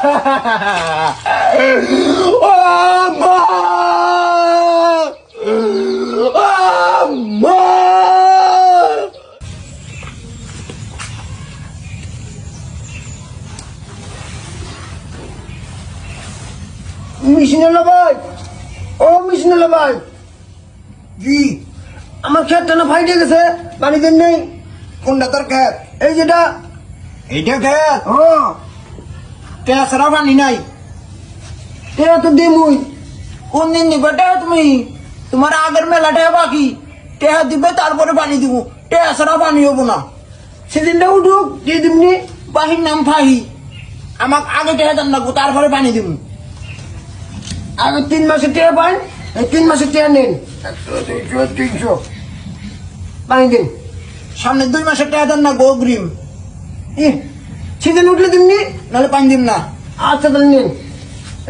মিশিনালা ভাই। ও মিশিনালা ভাই। জি আমার খেতটা না ফাইটে গেছে পানি দেন নেই। কোনটা তোর খেত এই যেটা। এইটা খেত ও। টেয়া ছাড়া পানি নাই। এটা তো দেমুই। কোন দিন দিবে? টেয়া তুমি। তোমার আগের মেলা টেয়া বাকি। টেয়া দিবে, তারপরে পানি দিব টেয়া ছাড়া পানি হব না। সেদিনটা উঠুক, দিয়ে দিমনি বাহির নাম ফাহি। আমাক আগে টেয়া দেন লাগবো, তারপরে পানি দিব আগে তিন মাসে টেয়া পান এই তিন মাসে টেয়া নেন। তিনশো। পানি দিন। সামনে দুই মাসের টেয়া দেন লাগবো, অগ্রিম। ই সেদিন উঠলে দিমনি নাহলে পানি দিব না আচ্ছা তাহলে নিন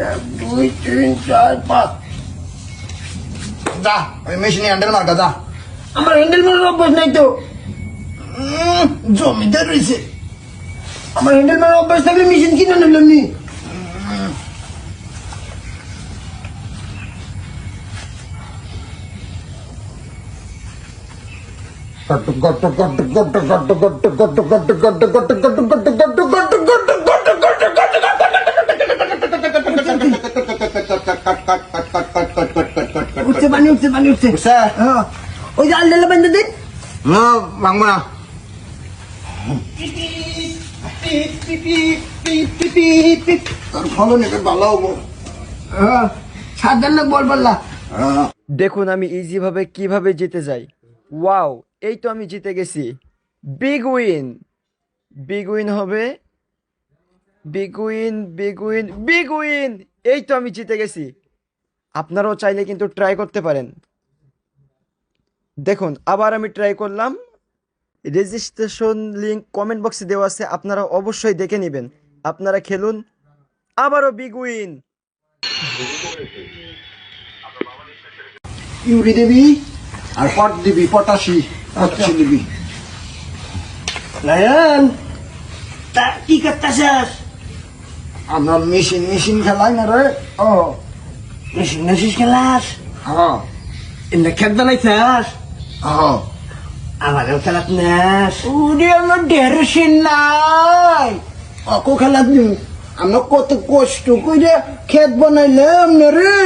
এক দুই তিন চার পাঁচ যা ওই মেশিনে হ্যান্ডেল মার্কা যা আমার হ্যান্ডেল মারার অভ্যাস নাই তো জমিদার রয়েছে আমার হ্যান্ডেল মারার অভ্যাস থাকলে মেশিন কিনে নিলাম নি উঠছে পানি উঠছে পানি উঠছে। উঠছে? ওই যে আলডালা বান্ধে দিন। না ভাঙবো না তোর ফলন এবার ভালো হব। সাবধান না বল বললা। দেখুন আমি ইজিভাবে কীভাবে জিতে যাই। ওয়াও এই তো আমি জিতে গেছি। বিগ উইন বিগ উইন হবে। Big win big win big win এই তো আমি জিতে গেছি। আপনারাও চাইলে কিন্তু ট্রাই করতে পারেন। দেখুন আবার আমি ট্রাই করলাম। রেজিস্ট্রেশন লিঙ্ক কমেন্ট বক্সে দেওয়া আছে আপনারা অবশ্যই দেখে নেবেন। আপনারা খেলুন। আবারও বিগ উইন ইউরি দিবি আর পট দিবি পটাশি। পটাশি দিবি। লায়ন তা কি করতেছিস? আমরা মেশিন মেশিন খেলাই না রে। ও। মেশিন মেশিন খেলাস হ্যাঁ ইন্দা খেত বানাইছাস হ্যাঁ আমারও খেলাত নাস উড়ি আমার ঢের সিন নাই অকো খেলা দিন আমরা কত কষ্ট করে ক্ষেত বানাইলাম না রে